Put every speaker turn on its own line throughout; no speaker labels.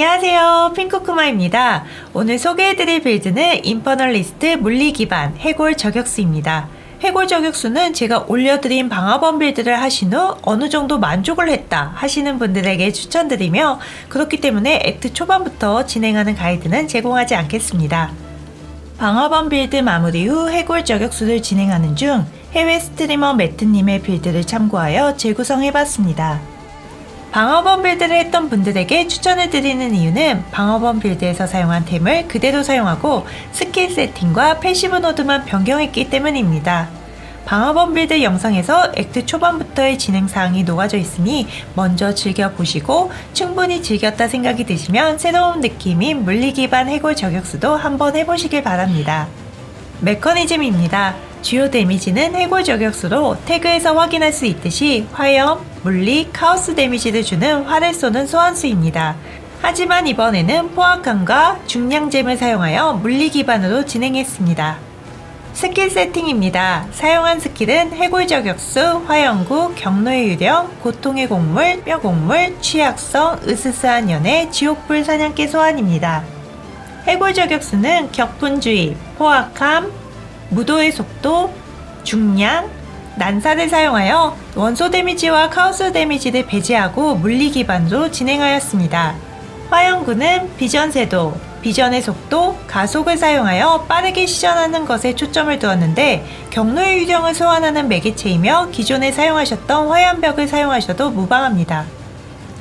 안녕하세요. 핑크쿠마입니다. 오늘 소개해드릴 빌드는 인퍼널리스트 물리 기반 해골 저격수입니다. 해골 저격수는 제가 올려드린 방어범 빌드를 하신 후 어느 정도 만족을 했다 하시는 분들에게 추천드리며 그렇기 때문에 액트 초반부터 진행하는 가이드는 제공하지 않겠습니다. 방어범 빌드 마무리 후 해골 저격수를 진행하는 중 해외 스트리머 매트님의 빌드를 참고하여 재구성해봤습니다. 방어범 빌드를 했던 분들에게 추천을 드리는 이유는 방어범 빌드에서 사용한 템을 그대로 사용하고 스킬 세팅과 패시브 노드만 변경했기 때문입니다. 방어범 빌드 영상에서 액트 초반부터의 진행 사항이 녹아져 있으니 먼저 즐겨보시고 충분히 즐겼다 생각이 드시면 새로운 느낌인 물리 기반 해골 저격수도 한번 해보시길 바랍니다. 메커니즘입니다. 주요 데미지는 해골 저격수로 태그에서 확인할 수 있듯이 화염, 물리, 카오스 데미지를 주는 활을 쏘는 소환수입니다. 하지만 이번에는 포악함과 중량잼을 사용하여 물리 기반으로 진행했습니다. 스킬 세팅입니다. 사용한 스킬은 해골 저격수, 화영구, 경로의 유령, 고통의 곡물, 뼈 곡물, 취약성, 으스스한 연애, 지옥불 사냥개 소환입니다. 해골 저격수는 격분주의, 포악함, 무도의 속도, 중량, 난사를 사용하여 원소 데미지와 카오스 데미지를 배제하고 물리 기반으로 진행하였습니다. 화영구는 비전 세도, 비전의 속도, 가속을 사용하여 빠르게 시전하는 것에 초점을 두었는데 경로의 유령을 소환하는 매개체이며 기존에 사용하셨던 화염벽을 사용하셔도 무방합니다.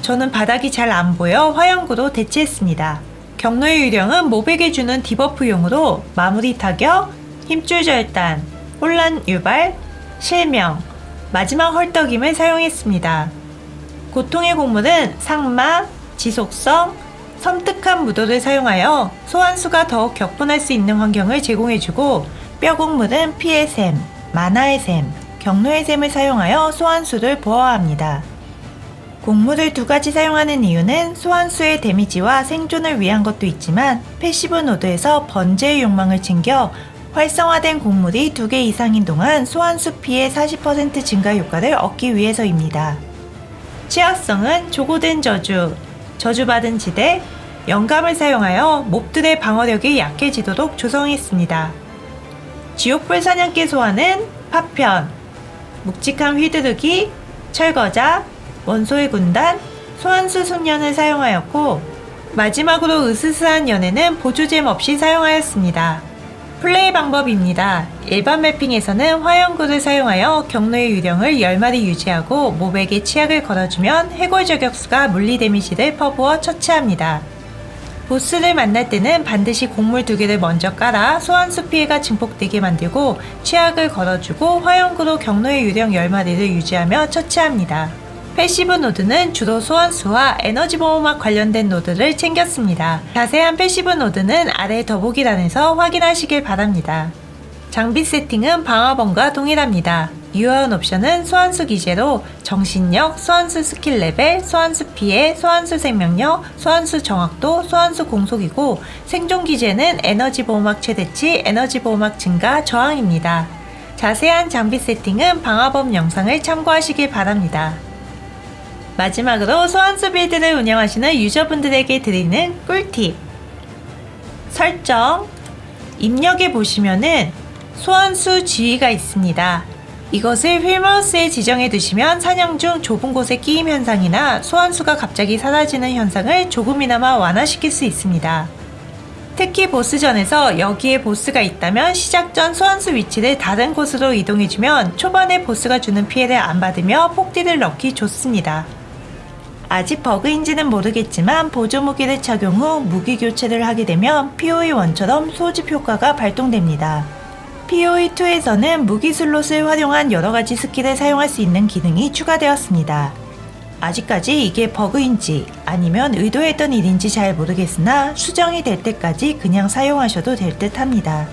저는 바닥이 잘 안 보여 화영구로 대체했습니다. 경로의 유령은 모백에 주는 디버프용으로 마무리 타격, 힘줄 절단, 혼란 유발, 실명, 마지막 헐떡임을 사용했습니다. 고통의 곡물은 상마, 지속성, 섬뜩한 무도를 사용하여 소환수가 더욱 격분할 수 있는 환경을 제공해주고 뼈 곡물은 피의 샘, 만화의 샘, 경로의 샘을 사용하여 소환수를 보호합니다. 곡물을 두 가지 사용하는 이유는 소환수의 데미지와 생존을 위한 것도 있지만 패시브 노드에서 번제의 욕망을 챙겨 활성화된 곡물이 두개 이상인 동안 소환수 피해 40% 증가 효과를 얻기 위해서입니다. 취약성은 조고된 저주, 저주받은 지대, 영감을 사용하여 몹들의 방어력이 약해지도록 조성했습니다. 지옥불 사냥개 소환은 파편, 묵직한 휘두르기, 철거자, 원소의 군단, 소환수 숙련을 사용하였고 마지막으로 으스스한 연애는 보조잼 없이 사용하였습니다. 플레이 방법입니다. 일반 매핑에서는 화염구를 사용하여 경로의 유령을 10마리 유지하고 몹에게 치약을 걸어주면 해골 저격수가 물리 데미지를 퍼부어 처치합니다. 보스를 만날 때는 반드시 곡물 두 개를 먼저 깔아 소환수 피해가 증폭되게 만들고 치약을 걸어주고 화염구로 경로의 유령 10마리를 유지하며 처치합니다. 패시브 노드는 주로 소환수와 에너지 보호막 관련된 노드를 챙겼습니다. 자세한 패시브 노드는 아래 더보기란에서 확인하시길 바랍니다. 장비 세팅은 방어범과 동일합니다. 유효한 옵션은 소환수 기재로 정신력, 소환수 스킬 레벨, 소환수 피해, 소환수 생명력, 소환수 정확도, 소환수 공속이고 생존 기재는 에너지 보호막 최대치, 에너지 보호막 증가, 저항입니다. 자세한 장비 세팅은 방어범 영상을 참고하시길 바랍니다. 마지막으로 소환수 빌드를 운영하시는 유저분들에게 드리는 꿀팁. 설정. 입력에 보시면은 소환수 지위가 있습니다. 이것을 휠마우스에 지정해 두시면 사냥 중 좁은 곳에 끼임 현상이나 소환수가 갑자기 사라지는 현상을 조금이나마 완화시킬 수 있습니다. 특히 보스전에서 여기에 보스가 있다면 시작 전 소환수 위치를 다른 곳으로 이동해주면 초반에 보스가 주는 피해를 안 받으며 폭딜을 넣기 좋습니다. 아직 버그인지는 모르겠지만 보조 무기를 착용 후 무기 교체를 하게 되면 POE1처럼 소집 효과가 발동됩니다. POE2에서는 무기 슬롯을 활용한 여러가지 스킬을 사용할 수 있는 기능이 추가되었습니다. 아직까지 이게 버그인지 아니면 의도했던 일인지 잘 모르겠으나 수정이 될 때까지 그냥 사용하셔도 될 듯 합니다.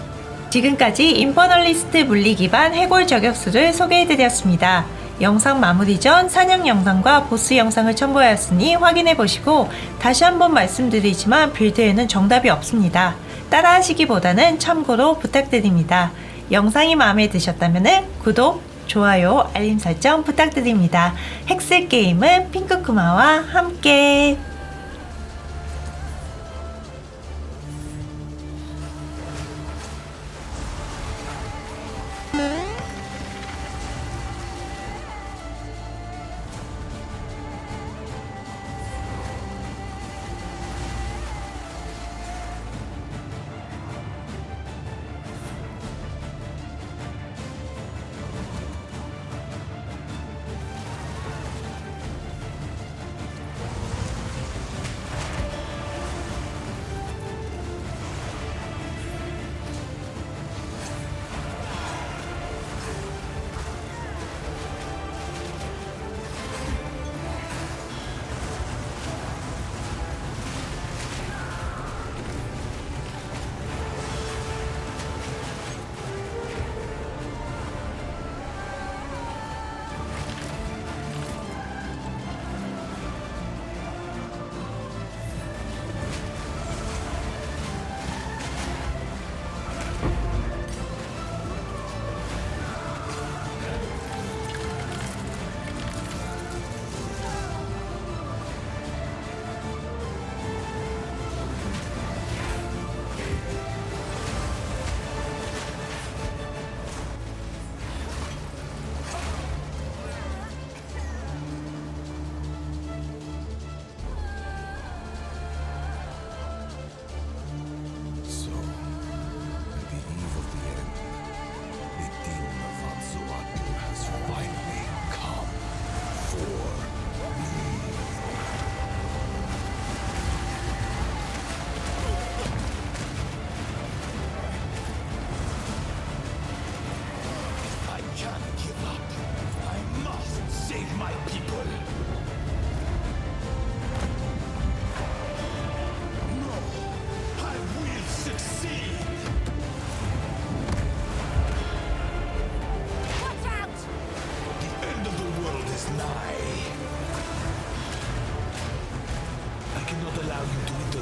지금까지 인퍼널리스트 물리 기반 해골 저격수를 소개해드렸습니다. 영상 마무리 전 사냥 영상과 보스 영상을 첨부하였으니 확인해 보시고 다시 한번 말씀드리지만 빌드에는 정답이 없습니다. 따라하시기보다는 참고로 부탁드립니다. 영상이 마음에 드셨다면 구독, 좋아요, 알림 설정 부탁드립니다. 핵슬 게임은 핑크쿠마와 함께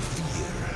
fear.